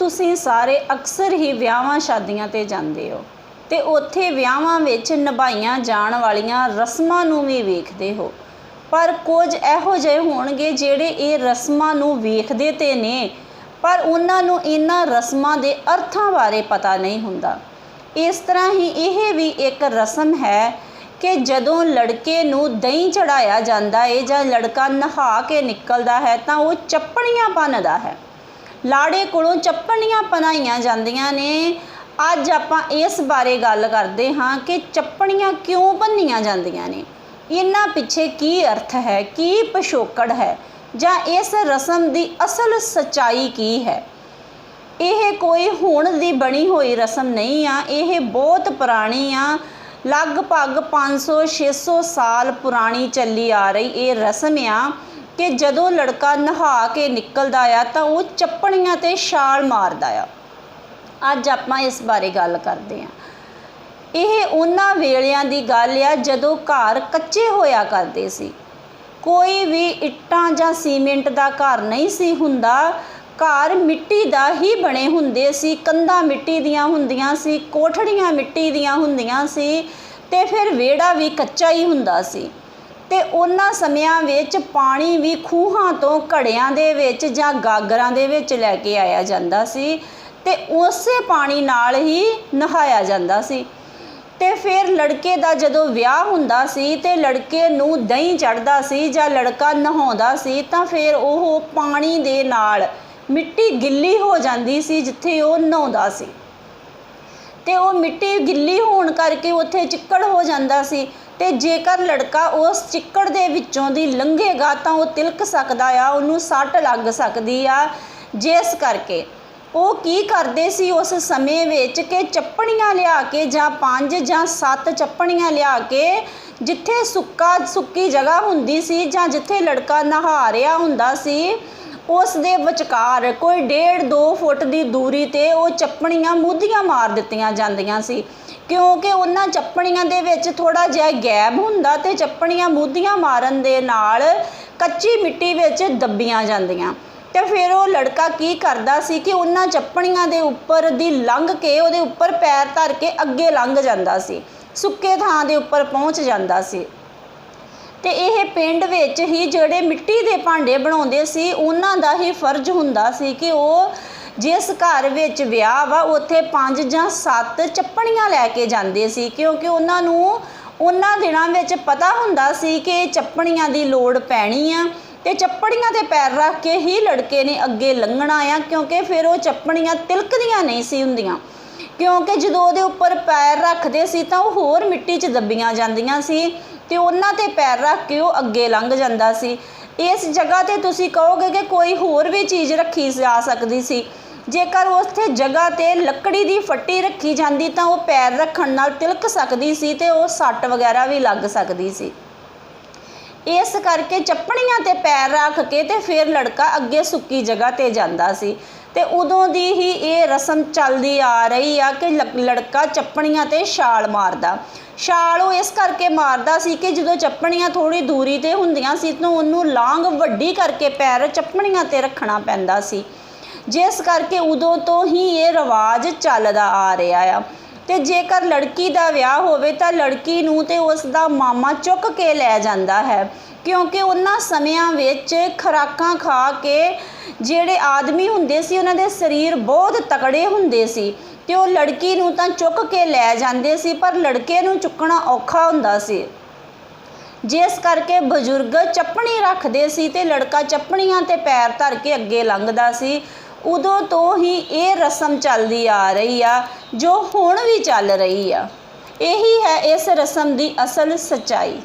ਤੁਸੀਂ ਸਾਰੇ ਅਕਸਰ ਹੀ ਵਿਆਹਾਂ ਸ਼ਾਦੀਆਂ ਤੇ ਜਾਂਦੇ ਹੋ ਤੇ ਉੱਥੇ ਵਿਆਹਾਂ ਵਿੱਚ ਨਿਭਾਈਆਂ ਜਾਣ ਵਾਲੀਆਂ ਰਸਮਾਂ ਨੂੰ ਵੀ ਵੇਖਦੇ ਹੋ। ਪਰ ਕੁਝ ਇਹੋ ਜਿਹੇ ਹੋਣਗੇ ਜਿਹੜੇ ਇਹ ਰਸਮਾਂ ਨੂੰ ਵੇਖਦੇ ਤੇ ਨੇ, ਪਰ ਉਹਨਾਂ ਨੂੰ ਇਹਨਾਂ ਰਸਮਾਂ ਦੇ ਅਰਥਾਂ ਬਾਰੇ ਪਤਾ ਨਹੀਂ ਹੁੰਦਾ। ਇਸ ਤਰ੍ਹਾਂ ਹੀ ਇਹ ਵੀ ਇੱਕ ਰਸਮ ਹੈ ਕਿ ਜਦੋਂ ਲੜਕੇ ਨੂੰ ਦਹੀਂ ਚੜਾਇਆ ਜਾਂਦਾ ਹੈ ਜਾਂ ਲੜਕਾ ਨਹਾ ਕੇ ਨਿਕਲਦਾ ਹੈ ਤਾਂ ਉਹ ਚੱਪਣੀਆਂ ਭੰਨਦਾ ਹੈ। ਲਾੜੇ ਕੋਲੋਂ ਚੱਪਣੀਆਂ ਪਨਾਈਆਂ ਜਾਂਦੀਆਂ ਨੇ। ਅੱਜ ਆਪਾਂ ਇਸ ਬਾਰੇ ਗੱਲ ਕਰਦੇ ਹਾਂ ਕਿ ਚੱਪਣੀਆਂ ਕਿਉਂ ਭੰਨੀਆਂ ਜਾਂਦੀਆਂ ਨੇ। ਇਹਨਾਂ ਪਿੱਛੇ ਕੀ ਅਰਥ ਹੈ, ਕੀ ਪਿਛੋਕੜ ਹੈ ਜਾਂ ਇਸ ਰਸਮ ਦੀ ਅਸਲ ਸਚਾਈ ਕੀ ਹੈ? ਇਹ ਕੋਈ ਹੁਣ ਦੀ ਬਣੀ ਹੋਈ ਰਸਮ ਨਹੀਂ ਆ, ਇਹ ਬਹੁਤ ਪੁਰਾਣੀ ਆ। ਲਗਭਗ 500 600 ਸਾਲ ਪੁਰਾਣੀ ਚੱਲੀ ਆ ਰਹੀ ਇਹ ਰਸਮ ਆ। ਕਿ ਜਦੋਂ ਲੜਕਾ ਨਹਾ ਕੇ ਨਿਕਲਦਾ ਆ ਤਾਂ ਉਹ ਚੱਪਣੀਆਂ ਤੇ ਛਾਲ ਮਾਰਦਾ ਆ। ਅੱਜ ਆਪਾਂ ਇਸ ਬਾਰੇ ਗੱਲ ਕਰਦੇ ਹਾਂ ਇਹ ਉਹਨਾਂ ਵੇਲਿਆਂ ਦੀ ਗੱਲ ਆ ਜਦੋਂ ਘਰ ਕੱਚੇ ਹੋਇਆ ਕਰਦੇ ਸੀ। ਕੋਈ ਵੀ ਇੱਟਾਂ ਜਾਂ ਸੀਮੈਂਟ ਦਾ ਘਰ ਨਹੀਂ ਸੀ ਹੁੰਦਾ। ਘਰ ਮਿੱਟੀ ਦਾ ਹੀ ਬਣੇ ਹੁੰਦੇ ਸੀ। ਕੰਧਾਂ ਮਿੱਟੀ ਦੀਆਂ ਹੁੰਦੀਆਂ ਸੀ, ਕੋਠੜੀਆਂ ਮਿੱਟੀ ਦੀਆਂ ਹੁੰਦੀਆਂ ਸੀ ਤੇ ਫਿਰ ਵਿਹੜਾ ਵੀ ਕੱਚਾ ਹੀ ਹੁੰਦਾ ਸੀ। ਤੇ ਉਹਨਾਂ ਸਮਿਆਂ ਵਿੱਚ ਪਾਣੀ ਵੀ ਖੂਹਾਂ ਤੋਂ ਘੜਿਆਂ ਦੇ ਵਿੱਚ ਜਾਂ ਗਾਗਰਾਂ ਦੇ ਵਿੱਚ ਲੈ ਕੇ ਆਇਆ ਜਾਂਦਾ ਸੀ ਤੇ ਉਸੇ ਪਾਣੀ ਨਾਲ ਹੀ ਨਹਾਇਆ ਜਾਂਦਾ ਸੀ। ਤੇ ਫਿਰ ਲੜਕੇ ਦਾ ਜਦੋਂ ਵਿਆਹ ਹੁੰਦਾ ਸੀ ਤੇ ਲੜਕੇ ਨੂੰ ਦਹੀਂ ਚੜਦਾ ਸੀ ਜਾਂ ਲੜਕਾ ਨਹਾਉਂਦਾ ਸੀ ਤਾਂ ਫਿਰ ਉਹ ਪਾਣੀ ਦੇ ਨਾਲ ਮਿੱਟੀ ਗਿੱਲੀ ਹੋ ਜਾਂਦੀ ਸੀ ਜਿੱਥੇ ਉਹ ਨਹਾਉਂਦਾ ਸੀ। ਤੇ ਉਹ ਮਿੱਟੀ ਗਿੱਲੀ ਹੋਣ ਕਰਕੇ ਉੱਥੇ ਚਿੱਕੜ ਹੋ ਜਾਂਦਾ ਸੀ। ਤੇ ਜੇਕਰ ਲੜਕਾ ਉਸ ਚਿੱਕੜ ਦੇ ਵਿੱਚੋਂ ਦੀ ਲੰਘੇਗਾ ਤਾਂ ਉਹ ਤਿਲਕ ਸਕਦਾ ਆ, ਉਹਨੂੰ ਸੱਟ ਲੱਗ ਸਕਦੀ ਆ। ਜਿਸ ਕਰਕੇ ਉਹ ਕੀ ਕਰਦੇ ਸੀ ਉਸ ਸਮੇਂ ਵਿੱਚ ਕਿ ਚੱਪਣੀਆਂ ਲਿਆ ਕੇ ਜਾਂ ਪੰਜ ਜਾਂ ਸੱਤ ਚੱਪਣੀਆਂ ਲਿਆ ਕੇ ਜਿੱਥੇ ਸੁੱਕਾ, ਸੁੱਕੀ ਜਗ੍ਹਾ ਹੁੰਦੀ ਸੀ ਜਾਂ ਜਿੱਥੇ ਲੜਕਾ ਨਹਾ ਰਿਹਾ ਹੁੰਦਾ ਸੀ, ਉਸ ਦੇ ਵਿਚਕਾਰ ਕੋਈ 1.5 2 ਫੁੱਟ ਦੀ ਦੂਰੀ ਤੇ ਉਹ ਚੱਪਣੀਆਂ ਮੂਧੀਆਂ ਮਾਰ ਦਿੱਤੀਆਂ ਜਾਂਦੀਆਂ ਸੀ। ਕਿਉਂਕਿ ਉਹਨਾਂ ਚੱਪਣੀਆਂ ਦੇ ਵਿੱਚ ਥੋੜਾ ਜਿਹਾ ਗੈਪ ਹੁੰਦਾ ਤੇ ਚੱਪਣੀਆਂ ਮੂਧੀਆਂ ਮਾਰਨ ਦੇ ਨਾਲ ਕੱਚੀ ਮਿੱਟੀ ਵਿੱਚ ਦੱਬੀਆਂ ਜਾਂਦੀਆਂ। ਤੇ ਫਿਰ ਉਹ ਲੜਕਾ ਕੀ ਕਰਦਾ ਸੀ ਕਿ ਉਹਨਾਂ ਚੱਪਣੀਆਂ ਦੇ ਉੱਪਰ ਦੀ ਲੰਘ ਕੇ ਉਹਦੇ ਉੱਪਰ ਪੈਰ ਧਰ ਕੇ ਅੱਗੇ ਲੰਘ ਜਾਂਦਾ ਸੀ, ਸੁੱਕੇ ਥਾਂ ਦੇ ਉੱਪਰ ਪਹੁੰਚ ਜਾਂਦਾ ਸੀ। ਤੇ ਇਹ ਪਿੰਡ ਵਿੱਚ ਹੀ ਜਿਹੜੇ ਮਿੱਟੀ ਦੇ ਭਾਂਡੇ ਬਣਾਉਂਦੇ ਸੀ, ਉਹਨਾਂ ਦਾ ਹੀ ਫਰਜ਼ ਹੁੰਦਾ ਸੀ ਕਿ ਉਹ ਜਿਸ ਘਰ ਵਿੱਚ ਵਿਆਹ ਵਾ, ਉੱਥੇ ਪੰਜ ਜਾਂ ਸੱਤ ਚੱਪਣੀਆਂ ਲੈ ਕੇ ਜਾਂਦੇ ਸੀ, ਕਿਉਂਕਿ ਉਹਨਾਂ ਨੂੰ ਉਹਨਾਂ ਦਿਨਾਂ ਵਿੱਚ ਪਤਾ ਹੁੰਦਾ ਸੀ ਕਿ ਚੱਪਣੀਆਂ ਦੀ ਲੋੜ ਪੈਣੀ ਆ ਤੇ ਚੱਪੜੀਆਂ ਤੇ ਪੈਰ ਰੱਖ ਕੇ ਹੀ ਲੜਕੇ ਨੇ ਅੱਗੇ ਲੰਘਣਾ ਆ, ਕਿਉਂਕਿ ਫਿਰ ਉਹ ਚੱਪਣੀਆਂ ਤਿਲਕਦੀਆਂ ਨਹੀਂ ਸੀ ਹੁੰਦੀਆਂ। ਕਿਉਂਕਿ ਜਦੋਂ ਉਹਦੇ ਉੱਪਰ ਪੈਰ ਰੱਖਦੇ ਸੀ ਤਾਂ ਉਹ ਹੋਰ ਮਿੱਟੀ 'ਚ ਦੱਬੀਆਂ ਜਾਂਦੀਆਂ ਸੀ ਤੇ ਉਹਨਾਂ ਤੇ ਪੈਰ ਰੱਖ ਕੇ ਉਹ ਅੱਗੇ ਲੰਘ ਜਾਂਦਾ ਸੀ। ਇਸ ਜਗ੍ਹਾ ਤੇ ਤੁਸੀਂ ਕਹੋਗੇ ਕਿ ਕੋਈ ਹੋਰ ਵੀ ਚੀਜ਼ ਰੱਖੀ ਜਾ ਸਕਦੀ ਸੀ। ਜੇਕਰ ਉੱਥੇ ਜਗ੍ਹਾ ਤੇ ਲੱਕੜੀ ਦੀ ਫੱਟੀ ਰੱਖੀ ਜਾਂਦੀ ਤਾਂ ਉਹ ਪੈਰ ਰੱਖਣ ਨਾਲ ਤਿਲਕ ਸਕਦੀ ਸੀ ਤੇ ਉਹ ਸੱਟ ਵਗੈਰਾ ਵੀ ਲੱਗ ਸਕਦੀ ਸੀ। ਇਸ ਕਰਕੇ ਚੱਪਣੀਆਂ ਤੇ ਪੈਰ ਰੱਖ ਕੇ ਤੇ ਫਿਰ ਲੜਕਾ ਅੱਗੇ ਸੁੱਕੀ ਜਗ੍ਹਾ ਤੇ ਜਾਂਦਾ ਸੀ। ਤੇ ਉਦੋਂ ਦੀ ਹੀ ਇਹ ਰਸਮ ਚੱਲਦੀ ਆ ਰਹੀ ਆ ਕਿ ਲ- ਲੜਕਾ ਚੱਪਣੀਆਂ ਤੇ ਛਾਲ ਮਾਰਦਾ। ਛਾਲ ਉਹ ਇਸ ਕਰਕੇ ਮਾਰਦਾ ਸੀ ਕਿ ਜਦੋਂ ਚੱਪਣੀਆਂ ਥੋੜੀ ਦੂਰੀ ਤੇ ਹੁੰਦੀਆਂ ਸੀ ਤਾਂ ਉਹਨੂੰ ਲਾਂਗ ਵੱਡੀ ਕਰਕੇ ਪੈਰ ਚੱਪਣੀਆਂ ਤੇ ਰੱਖਣਾ ਪੈਂਦਾ ਸੀ। ਜਿਸ ਕਰਕੇ ਉਦੋਂ ਤੋਂ ਹੀ ਇਹ ਰਿਵਾਜ ਚੱਲਦਾ ਆ ਰਿਹਾ ਆ। ਤੇ ਜੇਕਰ ਲੜਕੀ ਦਾ ਵਿਆਹ ਹੋਵੇ ਤਾਂ ਲੜਕੀ ਨੂੰ ਤੇ ਉਸ ਦਾ ਮਾਮਾ ਚੁੱਕ ਕੇ ਲੈ ਜਾਂਦਾ ਹੈ। ਕਿਉਂਕਿ ਉਹਨਾਂ ਸਮਿਆਂ ਵਿੱਚ ਖਰਾਕਾਂ ਖਾ ਕੇ ਜਿਹੜੇ ਆਦਮੀ ਹੁੰਦੇ ਸੀ, ਉਹਨਾਂ ਦੇ ਸਰੀਰ ਬਹੁਤ ਤਕੜੇ ਹੁੰਦੇ ਸੀ ਤੇ ਉਹ ਲੜਕੀ ਨੂੰ ਤਾਂ ਚੁੱਕ ਕੇ ਲੈ ਜਾਂਦੇ ਸੀ, ਪਰ ਲੜਕੇ ਨੂੰ ਚੁੱਕਣਾ ਔਖਾ ਹੁੰਦਾ ਸੀ। ਜਿਸ ਕਰਕੇ ਬਜ਼ੁਰਗ ਚੱਪਣੀ ਰੱਖਦੇ ਸੀ ਤੇ ਲੜਕਾ ਚੱਪਣੀਆਂ ਤੇ ਪੈਰ ਧਰ ਕੇ ਅੱਗੇ ਲੰਘਦਾ ਸੀ। ਉਦੋਂ ਤੋਂ ਹੀ ਇਹ ਰਸਮ ਚੱਲਦੀ ਆ ਰਹੀ ਆ, ਜੋ ਹੁਣ ਵੀ ਚੱਲ ਰਹੀ ਆ। ਇਹੀ ਹੈ ਇਸ ਰਸਮ ਦੀ ਅਸਲ ਸੱਚਾਈ।